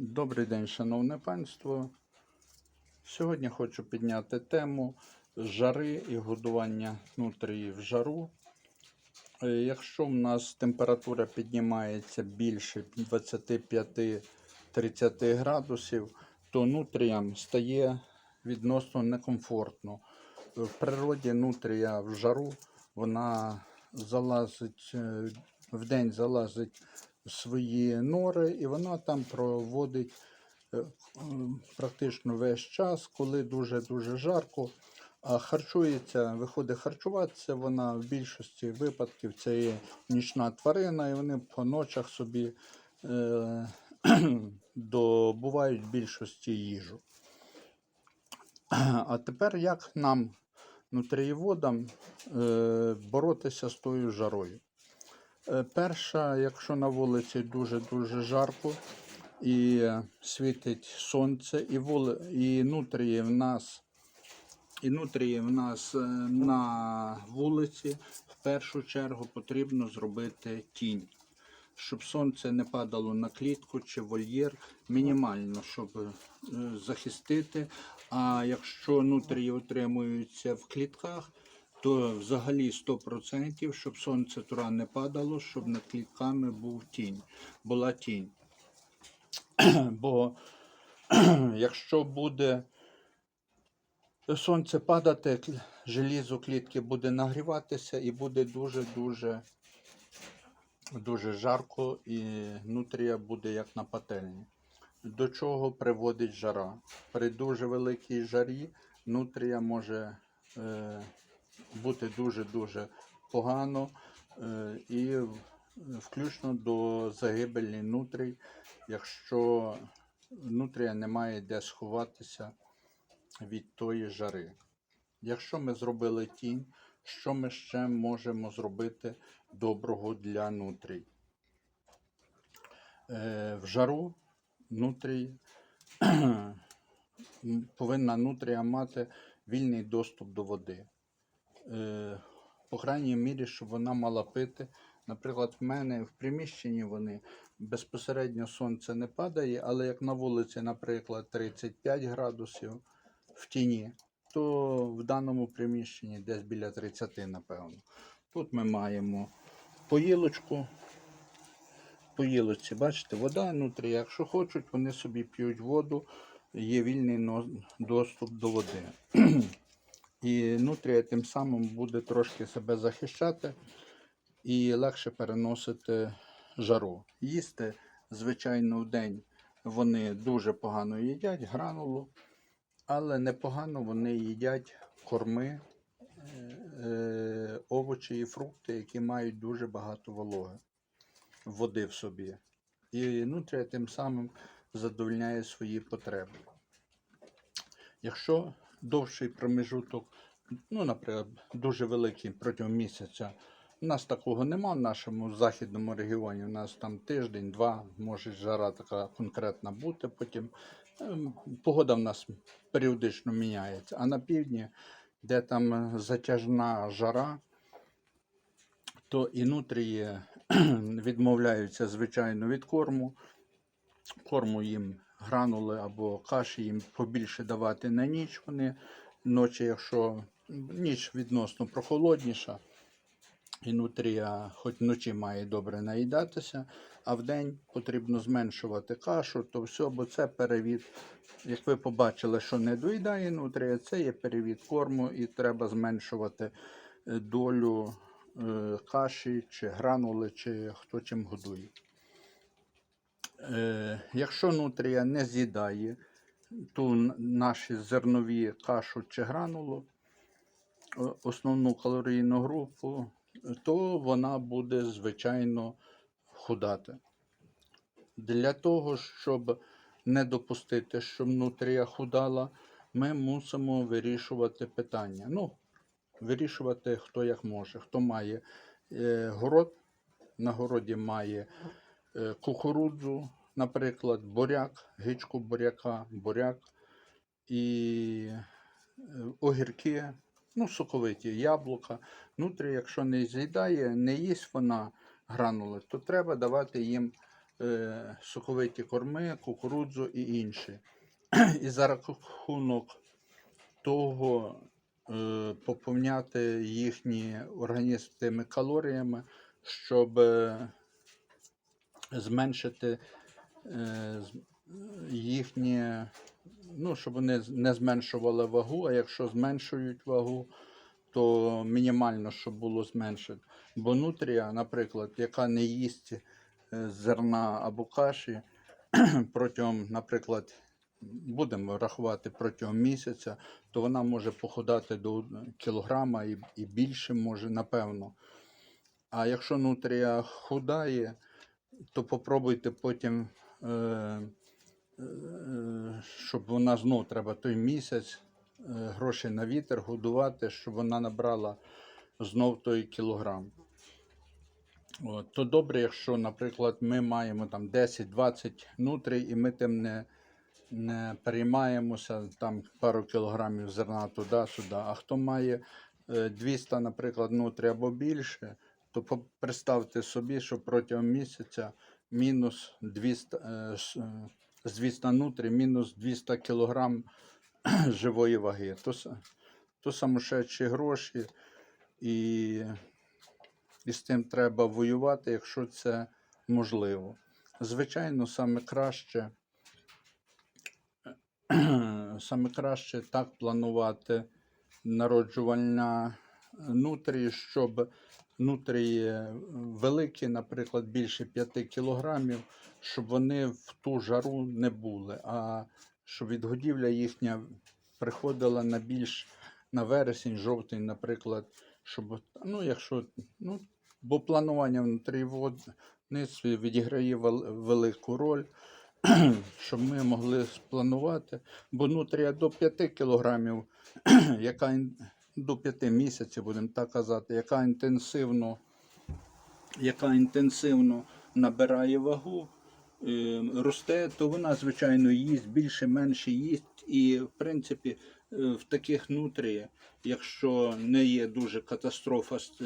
Добрий день, шановне панство. Сьогодні хочу підняти тему жари і годування нутрії в жару. Е, Якщо в нас температура піднімається більше 25-30 градусів, то нутріям стає відносно некомфортно. В природі нутрія в жару вона залазить е, в день залазить свої нори, і вона там проводить е, практично весь час, коли дуже-дуже жарко. А харчується, виходить харчуватися, вона в більшості випадків це є нічна тварина, і вони по ночах собі е, добувають більшості їжу. А тепер як нам, нутрієводам, е, боротися з тою жарою? Е, Перша, якщо на вулиці дуже-дуже жарко і е, світить сонце, і, вули, і нутрії в нас, і нутрії в нас е, на вулиці, в першу чергу потрібно зробити тінь. Щоб сонце не падало на клітку чи вольєр, мінімально, щоб захистити. А якщо нутрії утримуються в клітках, то взагалі 100%, щоб сонце туди не падало, щоб над клітками був тінь, була тінь. Бо якщо буде сонце падати, желізо клітки буде нагріватися і буде дуже-дуже дуже жарко, і нутрія буде як на пательні. До чого приводить жара? При дуже великій жарі нутрія може е, бути дуже-дуже погано е, і включно до загибелі нутрій, якщо нутрія не має де сховатися від тої жари. Якщо ми зробили тінь, що ми ще можемо зробити доброго для нутрій? Е, в жару нутрій повинна нутрія мати вільний доступ до води. Е, по крайній мірі, щоб вона мала пити. Наприклад, в мене в приміщенні вони безпосередньо сонце не падає, але як на вулиці, наприклад, 35 градусів в тіні, то в даному приміщенні десь біля 30, напевно. Тут ми маємо поїлочку. Поїлочці, бачите, вода внутрі. Якщо хочуть, вони собі п'ють воду, є вільний доступ до води. І нутрія тим самим буде трошки себе захищати і легше переносити жару. Їсти, звичайно, в день вони дуже погано їдять гранулу, але непогано вони їдять корми, е, е, овочі і фрукти, які мають дуже багато вологи, води в собі. І нутрія тим самим задовольняє свої потреби. Якщо довший промежуток, ну, наприклад, дуже великий протягом місяця, у нас такого нема в нашому західному регіоні. У нас там тиждень, два, може жара така конкретна бути. Потім ем, погода в нас періодично міняється. А на півдні, де там затяжна жара, то і нутрії відмовляються, звичайно, від корму. Корму їм гранули або каші їм побільше давати на ніч. Вони ночі, якщо ніч відносно прохолодніша, і нутрія хоч вночі має добре наїдатися, а вдень потрібно зменшувати кашу, то все, бо це перевід. Як ви побачили, що не доїдає нутрія, це є перевід корму, і треба зменшувати е, долю е, каші чи гранули, чи хто чим годує. Е, якщо нутрія не з'їдає ту наші зернові кашу чи гранулу, основну калорійну групу, то вона буде, звичайно, худати. Для того, щоб не допустити, щоб нутрія худала, ми мусимо вирішувати питання. Ну, вирішувати хто як може. Хто має е, город, на городі має кукурудзу, наприклад, буряк, гичку буряка, буряк і е, огірки, ну, соковиті яблука. Нутрі, якщо не з'їдає, не їсть вона гранули, то треба давати їм е, соковиті корми, кукурудзу і інші. І за рахунок того е, поповняти їхні організм тими калоріями, щоб е, зменшити е, їхнє, ну, щоб вони не зменшували вагу, а якщо зменшують вагу, то мінімально, щоб було зменшити. Бо нутрія, наприклад, яка не їсть е, зерна або каші протягом, наприклад, будемо рахувати протягом місяця, то вона може похудати до кілограма і, і більше може, напевно. А якщо нутрія худає, то попробуйте потім, е, е, щоб вона знов треба той місяць е, гроші на вітер годувати, щоб вона набрала знов той кілограм. От, то добре, якщо, наприклад, ми маємо там 10-20 нутрій, і ми тим не, не переймаємося, там пару кілограмів зерна туди-сюди. А хто має е, 200, наприклад, нутрій або більше, то представте собі, що протягом місяця мінус 200, е, е, з 200 нутрій, мінус 200 кілограм живої ваги. То, то самошедші гроші, і, і з тим треба воювати, якщо це можливо. Звичайно, саме краще, саме краще так планувати народжувальна нутрії, щоб нутрії великі, наприклад, більше 5 кілограмів, щоб вони в ту жару не були, а щоб відгодівля їхня приходила на більш на вересень, жовтень, наприклад, щоб, ну, якщо, ну, бо планування внутрі водництві відіграє велику роль, щоб ми могли спланувати, бо нутрія до 5 кілограмів, яка до 5 місяців, будемо так казати, яка інтенсивно, яка інтенсивно набирає вагу, е, росте, то вона, звичайно, їсть більше, менше їсть. І, в принципі, е, в таких нутрії, якщо не є дуже катастрофа з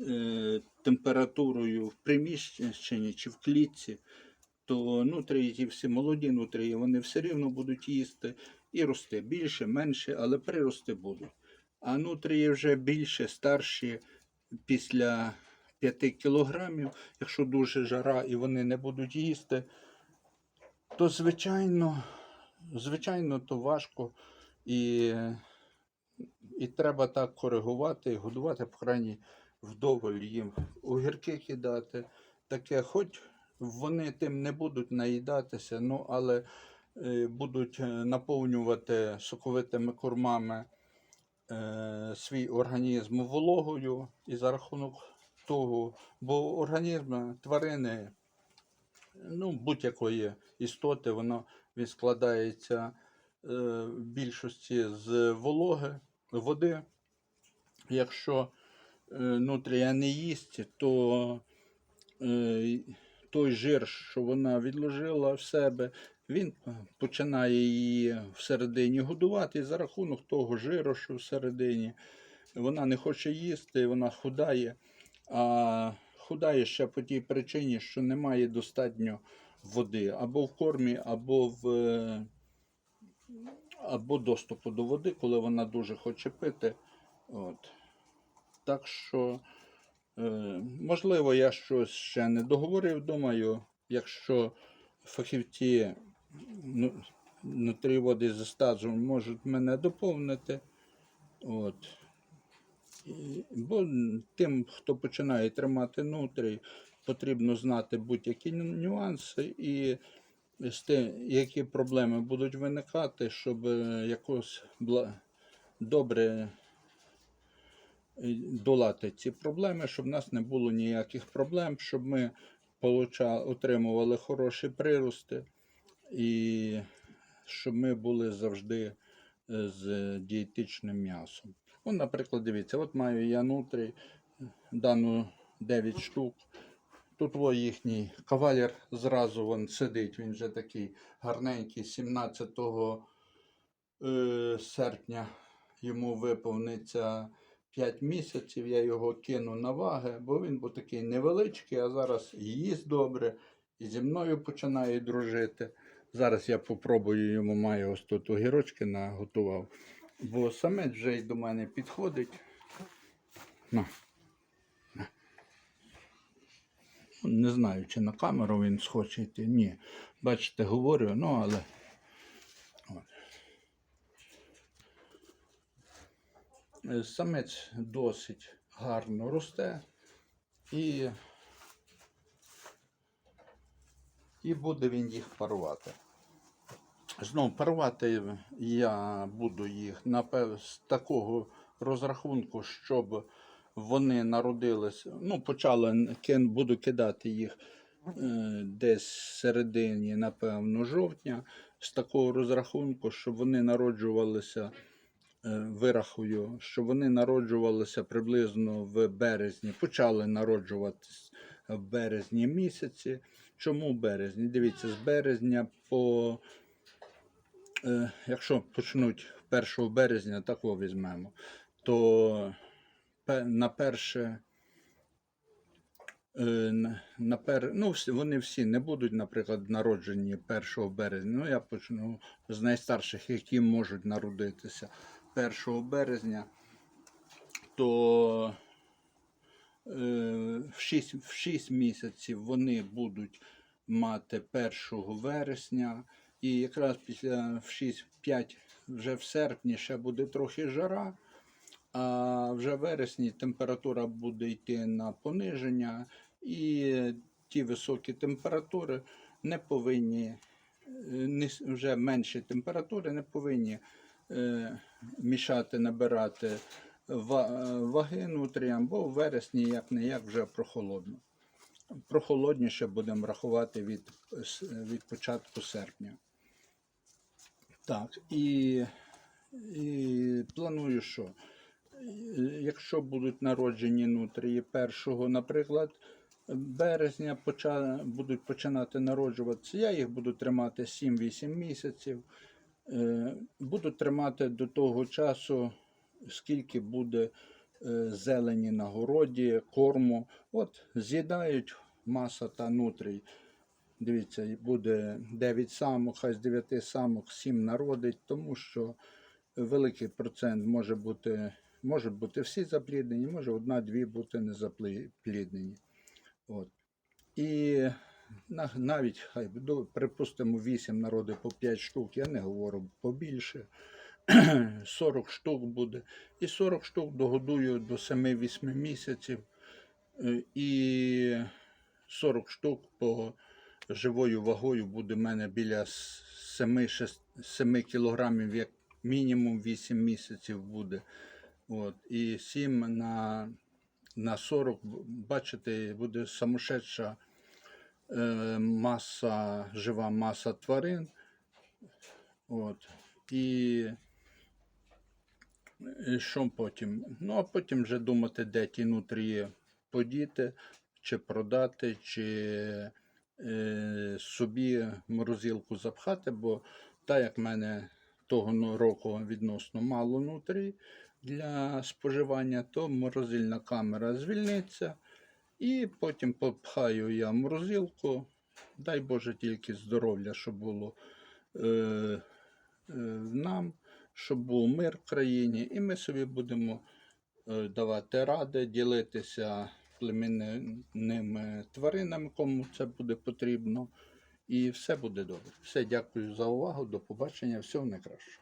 е, температурою в приміщенні чи в клітці, то нутрії, ті всі молоді нутрії, вони все рівно будуть їсти і рости більше, менше, але прирости будуть. А нутрії вже більше, старші після 5 кілограмів, якщо дуже жара і вони не будуть їсти, то звичайно, звичайно, то важко і, і треба так коригувати і годувати, по крайній вдоволь їм огірки кидати. Таке, хоч вони тим не будуть наїдатися, ну але е, будуть е, наповнювати соковитими кормами е, свій організм вологою і за рахунок того, бо організм тварини, ну, будь-якої істоти, воно він складається е, в більшості з вологи, води. Якщо е, нутрія не їсть, то е, той жир, що вона відложила в себе, він починає її всередині годувати, за рахунок того жиру, що всередині, вона не хоче їсти, вона худає. А худає ще по тій причині, що немає достатньо води або в кормі, або в е, або доступу до води, коли вона дуже хоче пити. От. Так що, е, можливо, я щось ще не договорив. Думаю, якщо фахівці ну, нутріводи зі стажем можуть мене доповнити. От. Бо тим, хто починає тримати нутрій, потрібно знати будь-які нюанси і з тим, які проблеми будуть виникати, щоб е, якось добре е, долати ці проблеми, щоб в нас не було ніяких проблем, щоб ми отримували хороші прирости і щоб ми були завжди е, з дієтичним м'ясом. От, наприклад, дивіться, от маю я нутрі дану 9 штук. Тут во їхній кавалер зразу вон сидить, він вже такий гарненький, 17 е, серпня йому виповниться 5 місяців. Я його кину на ваги, бо він був такий невеличкий, а зараз їсть добре і зі мною починає дружити. Зараз я попробую йому маю ось тут огірочки наготував. Бо самець вже й до мене підходить. На. На. Не знаю, чи на камеру він схоче йти. Ні. Бачите, говорю, ну але. От. Е, Самець досить гарно росте і, і буде він їх парувати. Знову парувати я буду їх з такого розрахунку, щоб вони народились. Ну, почали буду кидати їх е, десь середині, напевно, жовтня, з такого розрахунку, щоб вони народжувалися, е, вирахую, щоб вони народжувалися приблизно в березні. Почали народжуватись в березні місяці. Чому березні? Дивіться, з березня по е, якщо почнуть 1 березня, так о візьмемо, то на перше. е, на- пер... ну, вони всі не будуть, наприклад, народжені 1 березня. Ну, я почну з найстарших, які можуть народитися 1 березня, то е, 6, в 6 місяців вони будуть мати 1 вересня, і якраз після в 6-5 вже в серпні ще буде трохи жара, а вже в вересні температура буде йти на пониження, і ті високі температури не повинні, е, вже менші температури не повинні е, мішати, набирати ваги нутріям, бо в вересні як не як вже прохолодно. Прохолодніше будемо рахувати від, від початку серпня. Так, і, і планую, що якщо будуть народжені нутрії першого, наприклад, березня поча, будуть починати народжуватися, я їх буду тримати 7-8 місяців. Е, Буду тримати до того часу, скільки буде е, зелені на городі, корму. От з'їдають маса та нутрій. Дивіться, буде 9 самок, хай з 9 самок 7 народить, тому що великий процент може бути, можуть бути всі запліднені, може одна-дві бути не запліднені. От. І навіть хай припустимо 8 народи по 5 штук, я не говорю побільше. 40 штук буде. І 40 штук догодую до 7-8 місяців. Е, І 40 штук по живою вагою буде в мене біля 7, кілограмів, як мінімум 8 місяців буде. От. І 7 на, на 40, бачите, буде самошедша е, маса, жива маса тварин. От. І, і що потім? Ну, а потім вже думати, де ті нутрії подіти, чи продати, чи е, собі морозилку запхати, бо так як в мене того року відносно мало нутрій для споживання, то морозильна камера звільниться. І потім попхаю я морозилку. Дай Боже тільки здоров'я, щоб було е, е, нам, щоб був мир в країні, і ми собі будемо е, давати ради, ділитися племінними тваринами, кому це буде потрібно. І все буде добре. Все, дякую за увагу. До побачення. Всього найкращого.